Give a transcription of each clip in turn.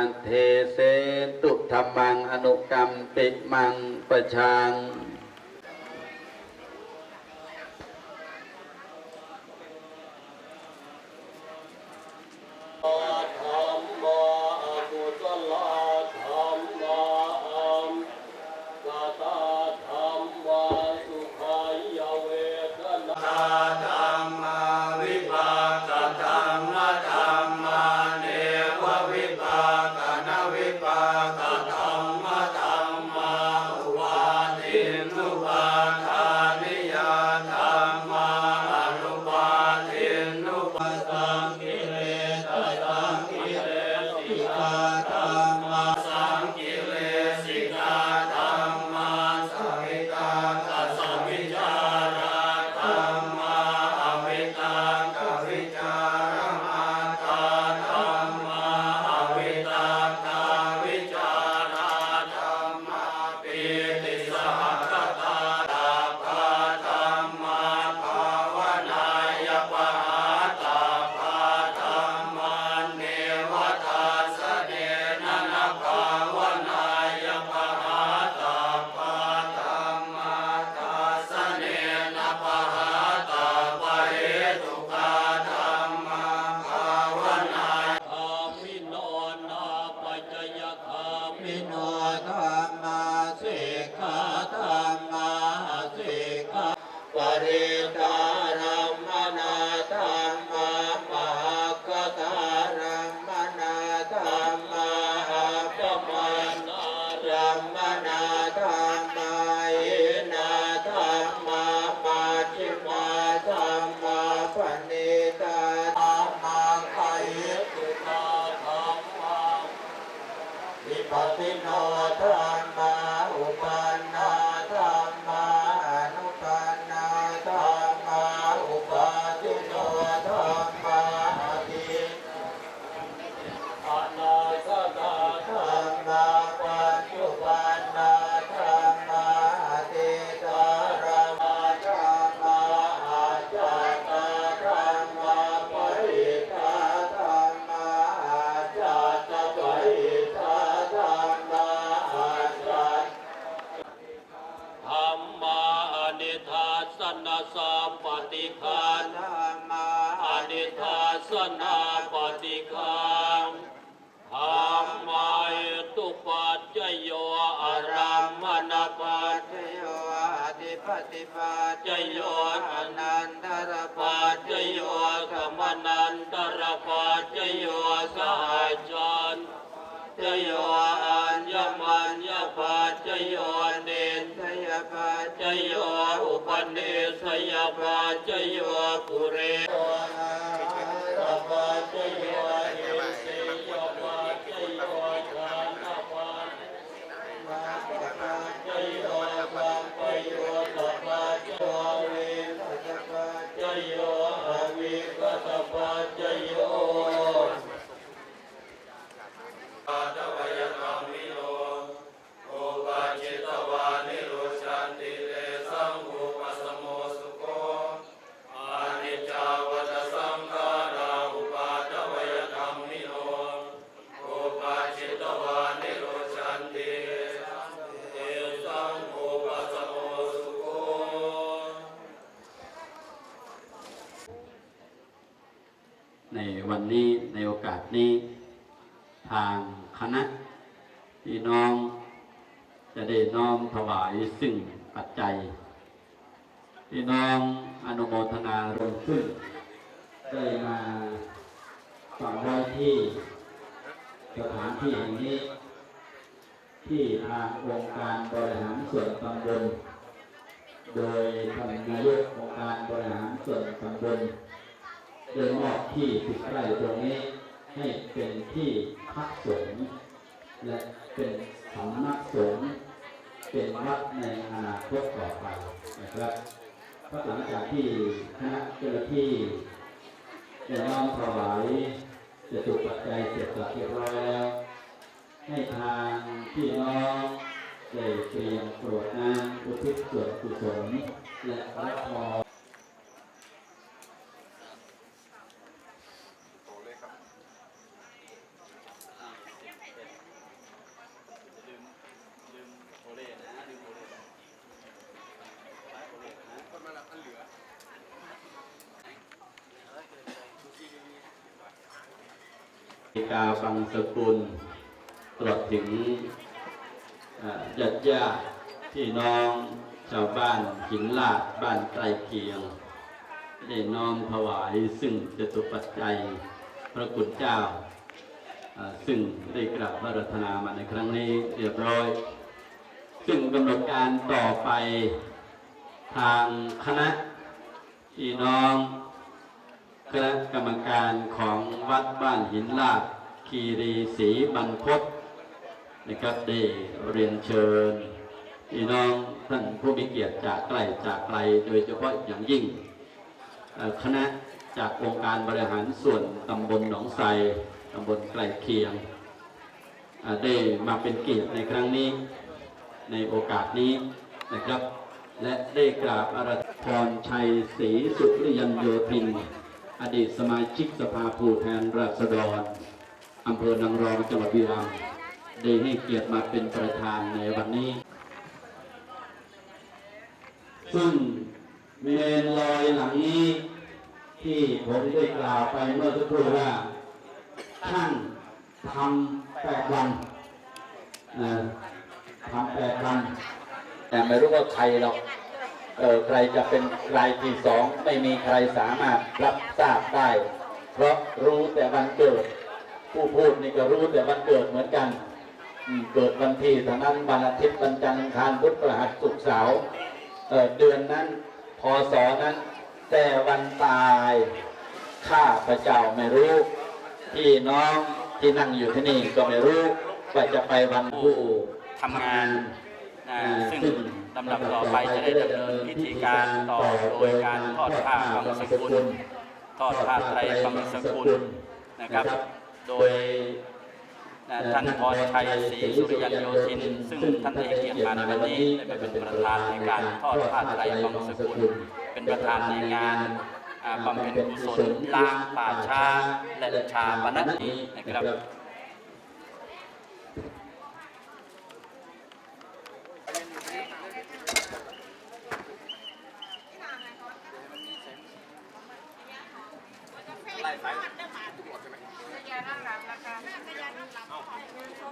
ันเทเสตุธรรมังอนุกรรมปิมังประชัง ติคานธรรมาอนิทัสนาปฏิคานธรรมายตุปัจจโยอารัมมณปัจจโยอธิปติปัจจโยอนันตรปัปัจจโยโยธรรมนันตรปัจจโยสหายจันจโยอัญญมัญญปัจจโยเนน ปัจจโยอุปนิสัยปัจจโยปุเรโยอา ในโอกาสนี้ ทางคณะพี่น้อง จะได้น้อมถวายซึ่งปัจจัย พี่น้องอนุโมทนารวมขึ้นได้มาฝังไว้ที่สถานที่แห่งนี้ ที่ทางองค์การบริหารส่วนตำบลโดยท่านนายกองค์การบริหารส่วนตำบล ได้มอบที่สิบไร่ตรงนี้ให้เป็นที่พักสงฆ์และเป็นสำนักสงฆ์เป็นวัดในอนาคตต่อไปนะครับเพราะหลังจากที่คณะเจ้าหน้าที่ได้น้อมถวายจะตุปัจจัยเสร็จสับเรียบร้อยแล้ว ให้ทางพี่น้องได้เตรียมโปรดน้ำอุทิศส่วนกุศลและรับพร กาบางสกุลตลอดถึงญาติญาติพี่น้องชาวบ้านหินลาดบ้านไกลเคียง ได้น้อมถวายซึ่งจตุปัจจัยพระคุณเจ้า ซึ่งได้กราบพระรัตนามาในครั้งนี้เรียบร้อย ซึ่งกำหนดการต่อไปทางคณะพี่น้องคณะกรรมการของวัดบ้านหินลาด คีรีศรีบรรพตนะครับได้เรียนเชิญพี่น้องท่านผู้มีเกียรติจากไกลจากไกลโดยเฉพาะอย่างยิ่งคณะจากองค์การบริหารส่วนตำบลหนองไทรตำบลไกลเคียง ได้มาเป็นเกียรติในครั้งนี้ในโอกาสนี้นะครับ และได้กราบอราธพรชัยศรีสุริยันโยธิน อดีตสมาชิกสภาผู้แทนราษฎร อำเภอนางรองจังหวัดบุรีรัมย์ได้ให้เกียรติมาเป็นประธานในวันนี้ ซึ่งเมนลอยหลังนี้ ที่ผมได้กล่าวไปเมื่อสักครู่ว่าช่างทำแปดวันนะทำแปดวัน แต่ไม่รู้ว่าใครหรอกเออใครจะเป็นรายที่สองไม่มีใครสามารถรับทราบได้ เพราะรู้แต่วันเกิด ผู้พูดนี่ก็รู้แต่วันเกิดเหมือนกันอืมเกิดวันที่เท่านั้นวันอาทิตย์วันจันทร์อังคารพุธพฤหัสศุกร์เสาร์เออเดือนนั้นพศนั้น แต่วันตายข้าพระเจ้าไม่รู้พี่น้องที่นั่งอยู่ที่นี่ก็ไม่รู้ว่าจะไปวันผู้ทำงานอ่าซึ่งลำดับต่อไปจะได้ดำเนินพิธีการต่อโดยการทอดผ้าบังสกุลทอดผ้าไตรบังสกุลนะครับ โดยท่านพรชัยศรีสุริยันโยธิน ซึ่งท่านเอกเกียรติมาในวันนี้ได้มาเป็นประธานในการทอดผ้าไตรบังสกุล เป็นประธานในงานบำเพ็ญกุศลล้างป่าชาและชาปนกิจนะครับ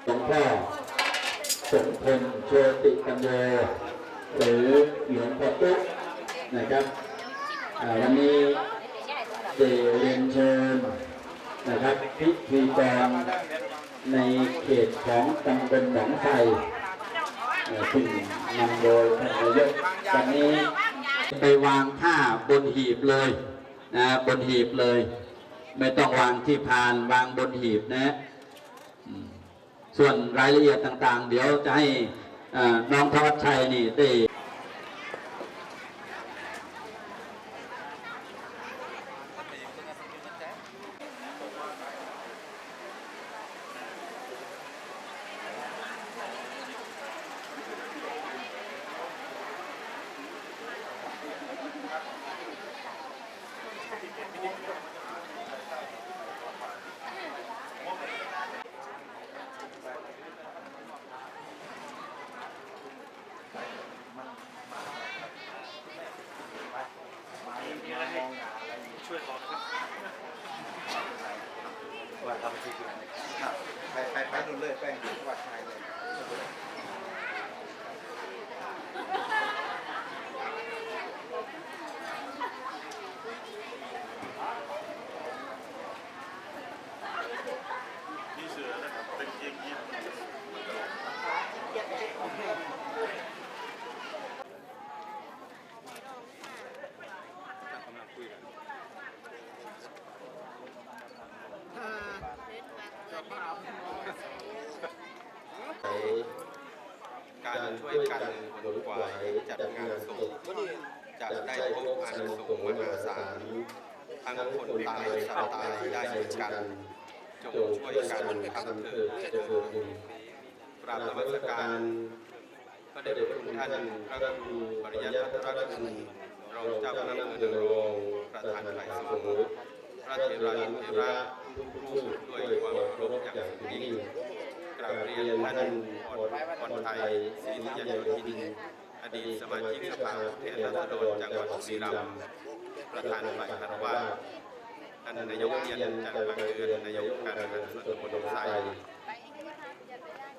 หลวงพ่อสมพลโช ติปัญโยหรือหลวงพ่อตุ๊กนะครับวันนี้ได้เรียนเชิญนะครับพิธีกรในเขตของตำบลหนองไทรซึ่งนำโดยท่านนายกวันนี้ไปวางผ้าบนหีบเลยนะบนหีบเลย ไม่ต้องวางที่พานวางบนหีบนะ ส่วนรายละเอียดต่างๆ เดี๋ยวจะให้ น้องธวัชชัยนี่ได้ ไปไปไปนู่นเลยไปวัดไทยเลย การช่วยกันขนขวายจัดงานศพจะได้พบอานิสงส์มหาศาลทั้ง คนตายและสัตว์ตายได้เหมือนกันจงช่วยกันทำเถิดเถิดกราบนมัสการพระเดชพระคุณท่านพระครูปริยัติพัฒนคุณรองเจ้าคณะอำเภอนรองประธานฝ่ายสงฆ์พระเถรานุเถระทุกรูปด้วยความเคารพอย่างยิ่งกราบเรียนท่านพรพรไทยศิรีนิยโยธินอดีตสมาชิกสภาผู้แทนราษฎรจังหวัดบุรีรัมย์ ประธานฝ่ายคารวะท่านนายกเทียนจันทร์บางเดือนนายกการบริหารส่วนตำบลหนองไทร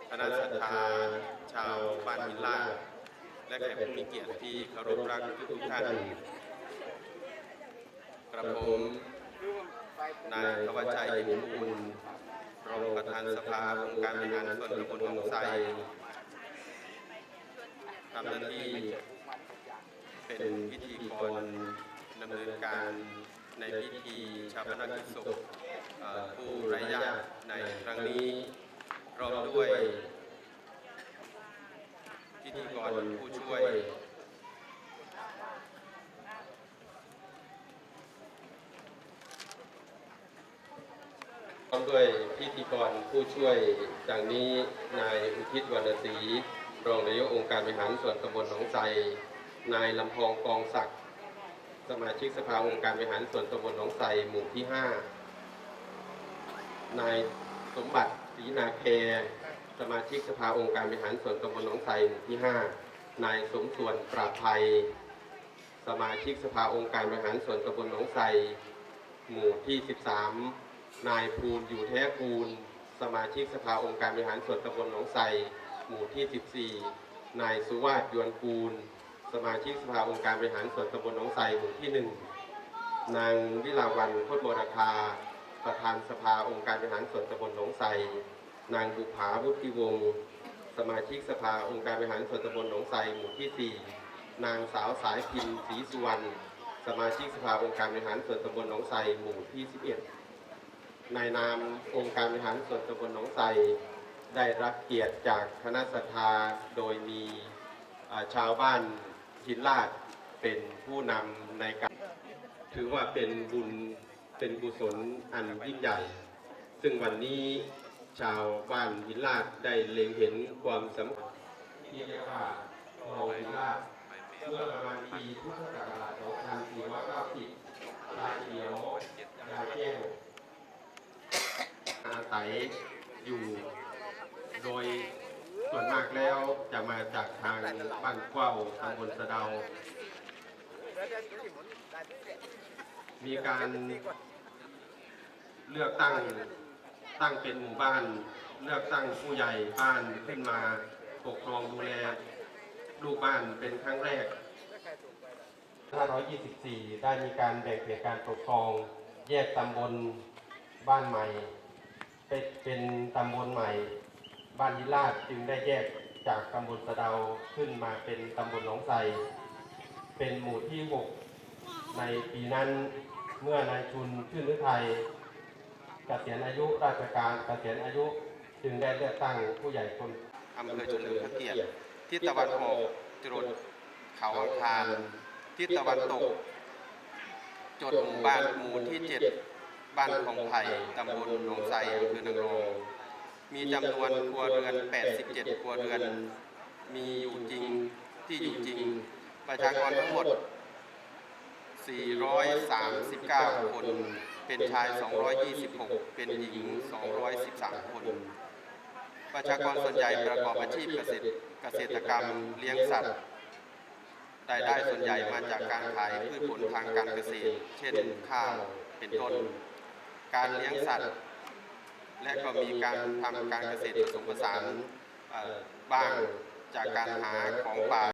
คณะศรัทธาชาวบ้านหินลาและแขกผู้มีเกียรติที่เคารพรักทุกท่าน กระผมนายธวัชัยหิมบุญรองประธานสภาองค์การบริหารส่วนตำบลหนองไทรทำหน้าที่เป็นพิธีกร ดำเนินการในพิธีชาปนกิจศพผู้ไร้ญาติในครั้งนี้พร้อมด้วยพิธีกรผู้ช่วยพร้อมด้วยพิธีกรผู้ช่วยดังนี้นายอุทิศวรรณศรีรองนายกองค์การบริหารส่วนตำบลหนองไทรนายลำพองกองศักดิ์ สมาชิกสภาองค์การบริหารส่วนตำบลหนองไทรหมู่ที่ 5 นายสมบัติศรีนาแคสมาชิกสภาองค์การบริหารส่วนตำบลหนองไทรหมู่ที่ 5 นายสมส่วนปราภัย สมาชิกสภาองค์การบริหารส่วนตำบลหนองไทรหมู่ที่ 13 นายภูลอยู่แท้ภูลสมาชิกสภาองค์การบริหารส่วนตำบลหนองไทรหมู่ที่ 14 นายสุวาสยวนภูล สมาชิกสภาองค์การบริหารส่วนตำบลหนองไทรหมู่ที่1นางวิลาวันโคตรโมราคา ประธานสภาองค์การบริหารส่วนตำบลหนองไทรนางบุภาวุฒิวงศ์สมาชิกสภาองค์การบริหารส่วนตำบลหนองไทรหมู่ที่ 4 นางสาวสายพินศรีสุวรรณสมาชิกสภาองค์การบริหารส่วนตำบลหนองไทรหมู่ที่ 11ในนามองค์การบริหารส่วนตำบลหนองไทรได้รับเกียรติจากคณะศรัทธาโดยมีชาวบ้าน หินลาดเป็นผู้นำในการ ถือว่าเป็นบุญเป็นกุศลอันยิ่งใหญ่ ซึ่งวันนี้ชาวบ้านหินลาดได้เล็งเห็นความสำคัญที่เรียกว่าคลองหินลาดเมื่อประมาณปีพุทธศักราช2490ชาเขียวยาแก้วอาศัยอยู่โดย ส่วนมากแล้วจะมาจากทางบ้านกว้าวตำบลสะเดา มีการเลือกตั้งตั้งเป็นหมู่บ้าน เลือกตั้งผู้ใหญ่บ้านขึ้นมาปกครองดูแลลูกบ้านเป็นครั้งแรก 524 ได้มีการแบ่งเขตการปกครองแยกตำบลบ้านใหม่ เป็นเป็นตำบลใหม่ บ้านยิราชจึงได้แยกจากตำบลสะเดาขึ้นมาเป็นตำบลหนองไทรเป็นหมู่ที่6ในปีนั้นเมื่อนายชุนชื่นฤทัยเกษียณอายุราชการเกษียณอายุจึงได้เลือกตั้งผู้ใหญ่คนอำเภอเฉลิมพระเกียรติทิศตะวันออกจรดเขาอังคารทิศตะวันตก จดหมู่บ้านหมู่ที่เจ็ดบ้านของไผ่ตำบลหนองไทรอำเภอนางรอง มีจำนวนครัวเรือน 87 ครัวเรือน มีอยู่จริงที่อยู่จริง ประชากรทั้งหมด 439 คน เป็นชาย 226 เป็นหญิง 213 คน ประชากรส่วนใหญ่ประกอบอาชีพเกษตรเกษตรกรรมเลี้ยงสัตว์รายได้ส่วนใหญ่มาจากการขายพืชผลทางการเกษตร เช่นข้าว เป็นต้น การเลี้ยงสัตว์ และก็มีการทำการเกษตรผสมผสานบ้างจากการหาของป่า